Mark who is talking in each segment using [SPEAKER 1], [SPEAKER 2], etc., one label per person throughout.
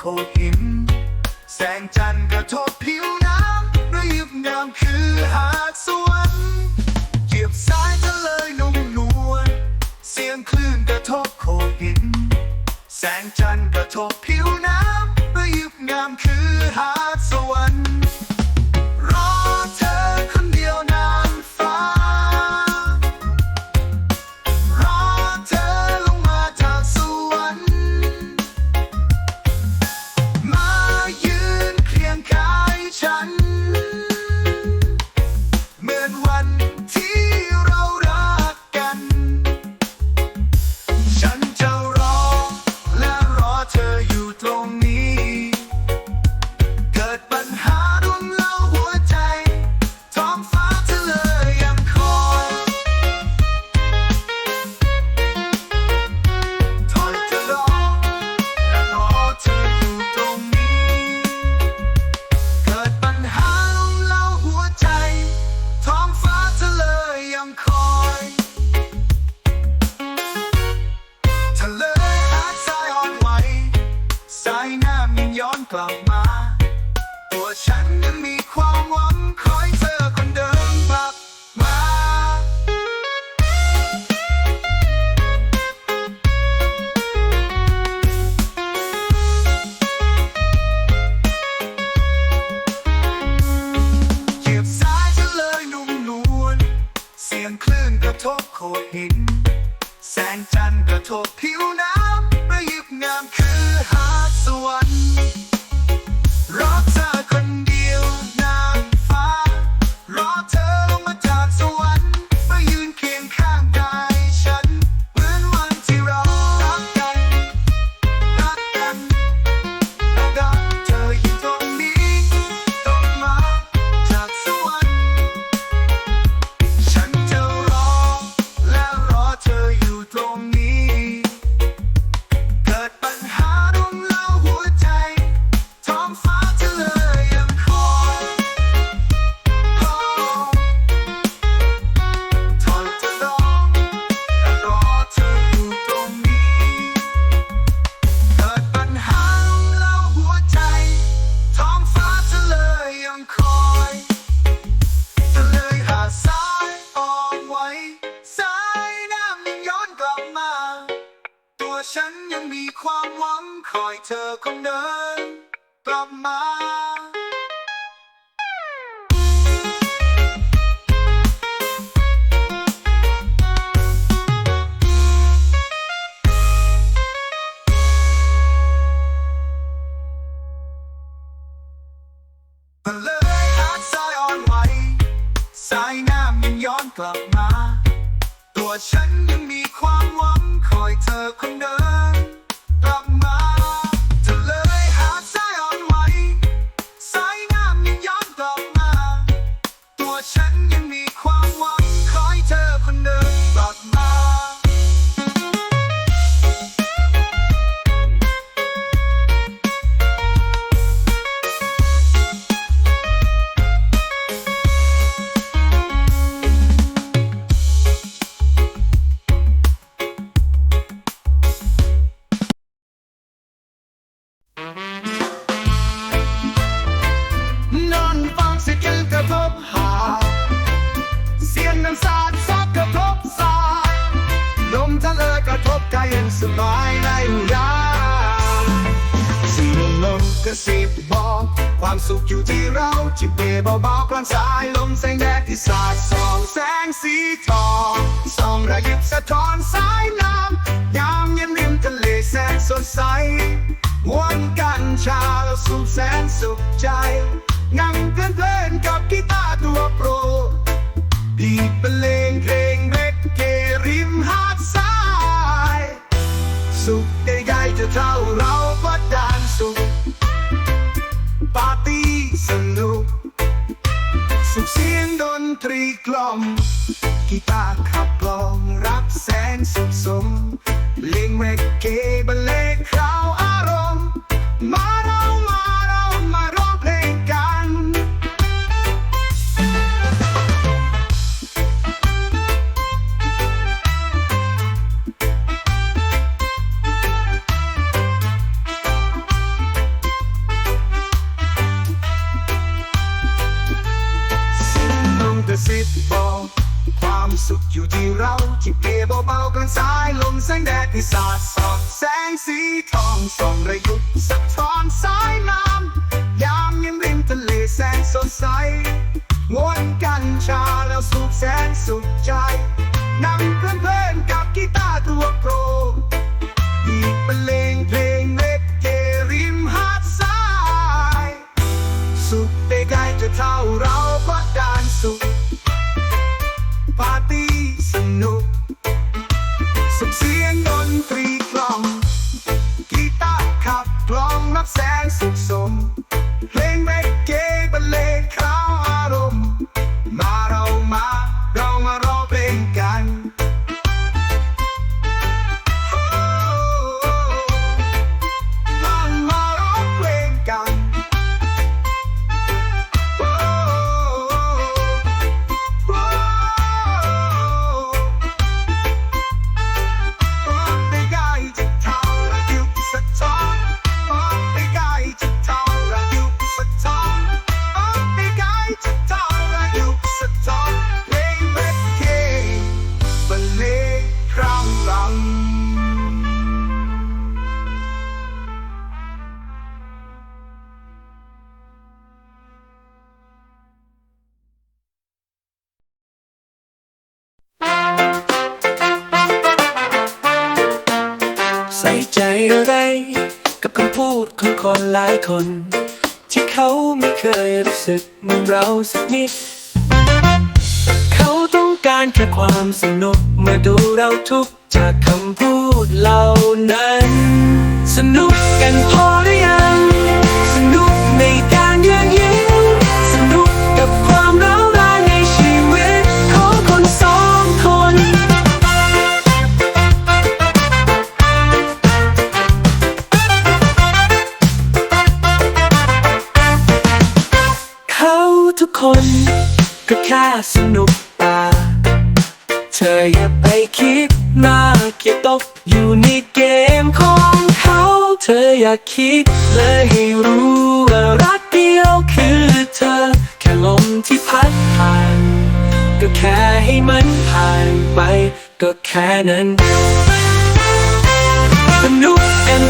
[SPEAKER 1] for him. กลับมา ตัวฉันยังมีความหวังคอยเธอคนเดิม สบายในอุราสี่ลมลมกระสิบบอกความสุขอยู่ที่เราจิบเบเบาๆกลางสายลมแสงแดดที่สาดส่องแสงสีทองส่องระยิบสะท้อนสายน้ำยามเย็นริมทะเลแสงสดใสวนกันชาเสุขแสนสุขใจงั่งเพลินกับกีตาร์ตัวโปรดีเปพลงเพลงเล็กเกม สุขใกล้ๆจะเท่าเราก็ดานสุขปาร์ตี้สนุก สุขเสียงดนตรีกล่อมกีตาร์ขับกลองรับแสงสุขสมเลี้งเรกเก พิศาจสอดแสงสีทองส่องระยุกต์สะท้อนสายน้ำยามยิ้มริมทะเลแสงสดใสวนกันชาแล้วสุขแสนสุขใจนั่งเพลิน ดของค
[SPEAKER 2] นหลายคน ที่เขาไม่เคยรู้สึกเหมือนเราสักนิด เขาต้องการแค่ความสนุกเมื่อดูเราทุกจากคำพูดเหล่านั้น สนุกกันพอหรือยัง สนุกในการยืนย ก็แค่สนุกตา เธออย่าไปคิดมากอย่าตกอยู่ในเกมของเขา เธออย่าคิดเลยให้รู้ว่ารักเดียวคือเธอ แค่ลมที่พัดผ่าน ก็แค่ให้มันผ่านไป ก็แค่นั้นสนุกกัน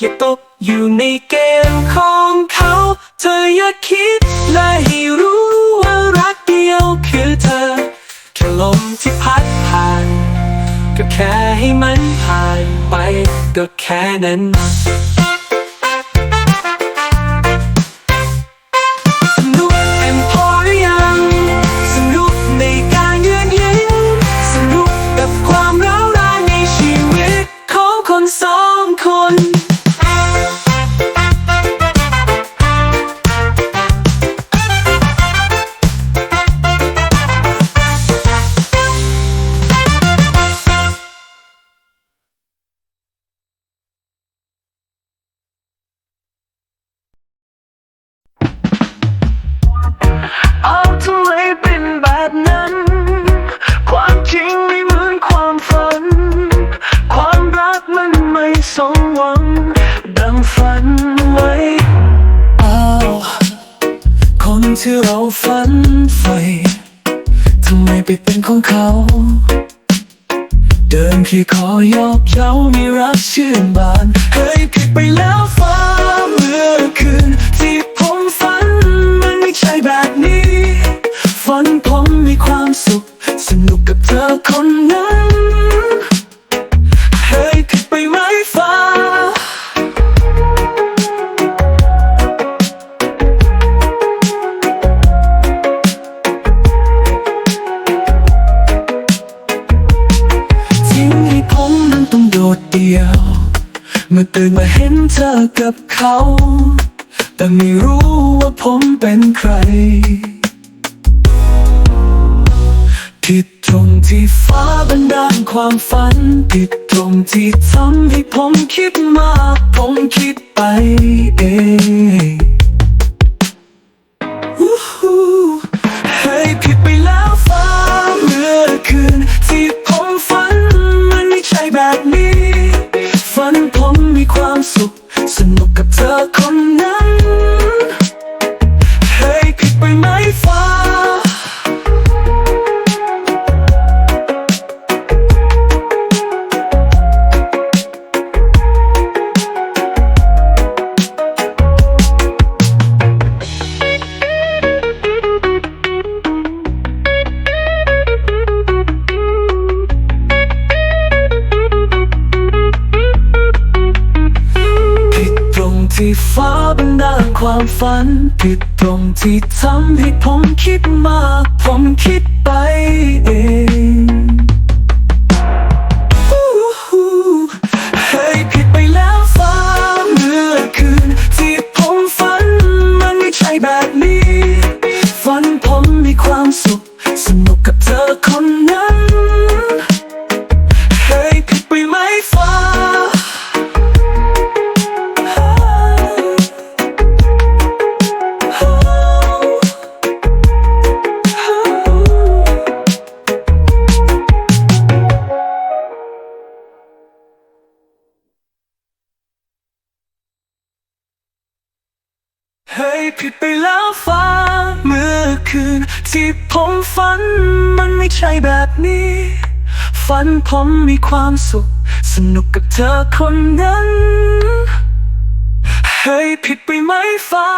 [SPEAKER 2] อย่าตกอยู่ในเกมของเขา เธออย่าคิดและให้รู้ว่ารักเดียวคือเธอ แค่ลมที่พัดผ่าน ก็แค่ให้มันผ่านไปก็แค่นั้น มื่อตื่นมาเห็นเธอกับเขา แต่ไม่รู้ว่าผมเป็นใคร ผิดตรงที่ฟ้าบันดาลความฝัน ผิดตรงที่ทำให้ผมคิดมาก ผมคิดไปเอง นุกกับเธอคนนั้น ที่ตรงที่เธอ ฝันมันไม่ใช่แบบนี้ ฝันผมมีความสุข สนุกกับเธอคนนั้น เฮ้ยผิดไปไหมฟ้า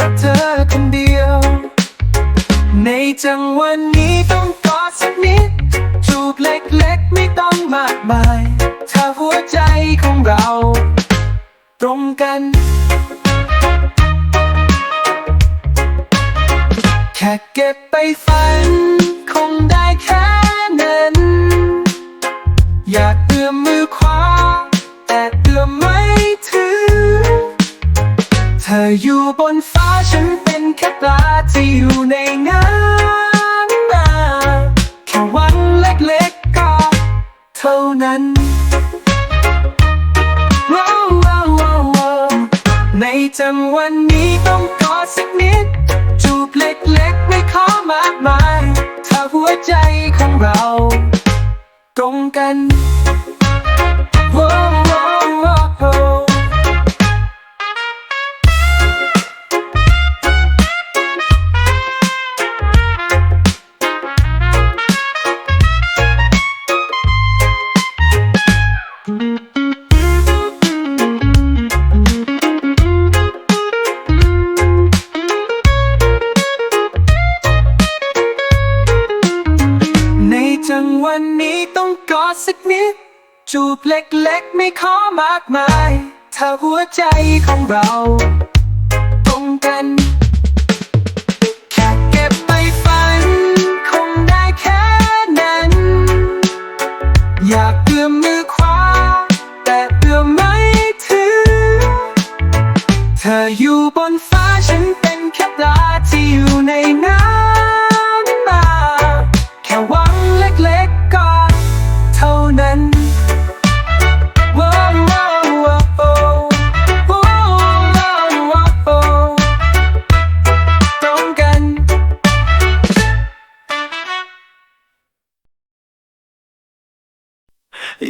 [SPEAKER 1] รักเธอคนเดี
[SPEAKER 3] ย
[SPEAKER 2] ว ในจังหวะนี้ต้องกอดสักนิด จูบเล็กๆไม่ต้องมากมาย ถ้าหัวใจของเรา ตรงกันแค่เก็บไปฝัน คงได้แค่นั้น อยากเอื้อมมือขวา ออยู่บนฟ้าฉันเป็นแค่ปลาที่อยู่ในน้ำนาแค่วันเล็กๆก็เท่านั้นว้าวว้าวว้าวในจังวันนี้ต้องกอดสักนิด จูบเล็กๆไม่ขอมากมาย ถ้าหัวใจของเราตรงกัน วันนี้ต้องกอดสักนิด จูบเล็กๆ ไม่ขอมากมาย ถ้าหัวใจของเรา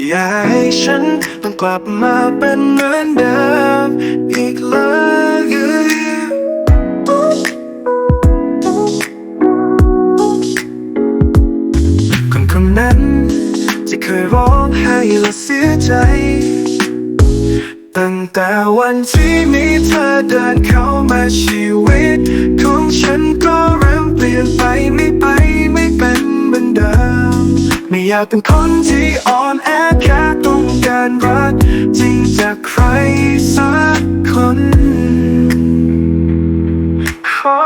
[SPEAKER 2] อยากให้
[SPEAKER 3] ฉันต้องกลับมาเป็นเหมือนเดิมอีกเลยคนคนนั้นที่เคยร้องไห้และเสียใจ ตั้งแต่วันที่มีเธอเดินเข้ามาชีวิต ของฉันก็เริ่มเปลี่ยนไปไม่ไปไม่เป็นเหมือนเดิม ไม่อยากเป็นคนที่อ่อนแอแค่ต้องการรักจริงจากใครสักคน ขอ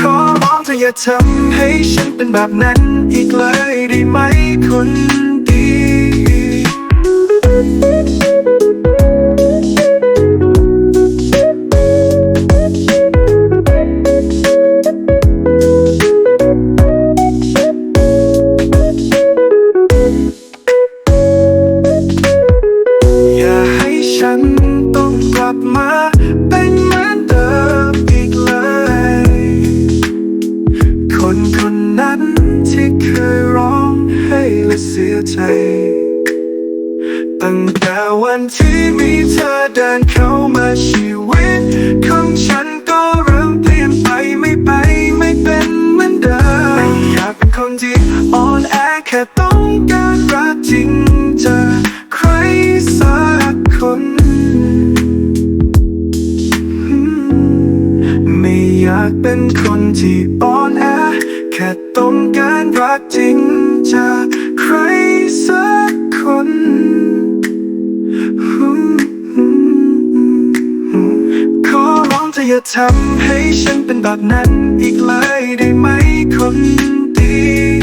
[SPEAKER 3] ขอร้องเธออย่าทำให้ฉันเป็นแบบนั้นอีกเลยได้ไหมคนดี ตั้งแต่วันที่มีเธอเดินเข้ามาชีวิต ของฉันก็เริ่มเปลี่ยนไปไม่ไปไม่เป็นเหมือนเดิมไม่อยากเป็นคนที่อ่อนแอแค่ต้องการรักจริงจะใครสักคนไม่อยากเป็นคนที่อ่อนแอแค่ต้องการรักจริงจะใคร สักคนขอร้องเธออย่าทำให้ฉันเป็นแบบนั้นอีกเลยได้ไหมคนดี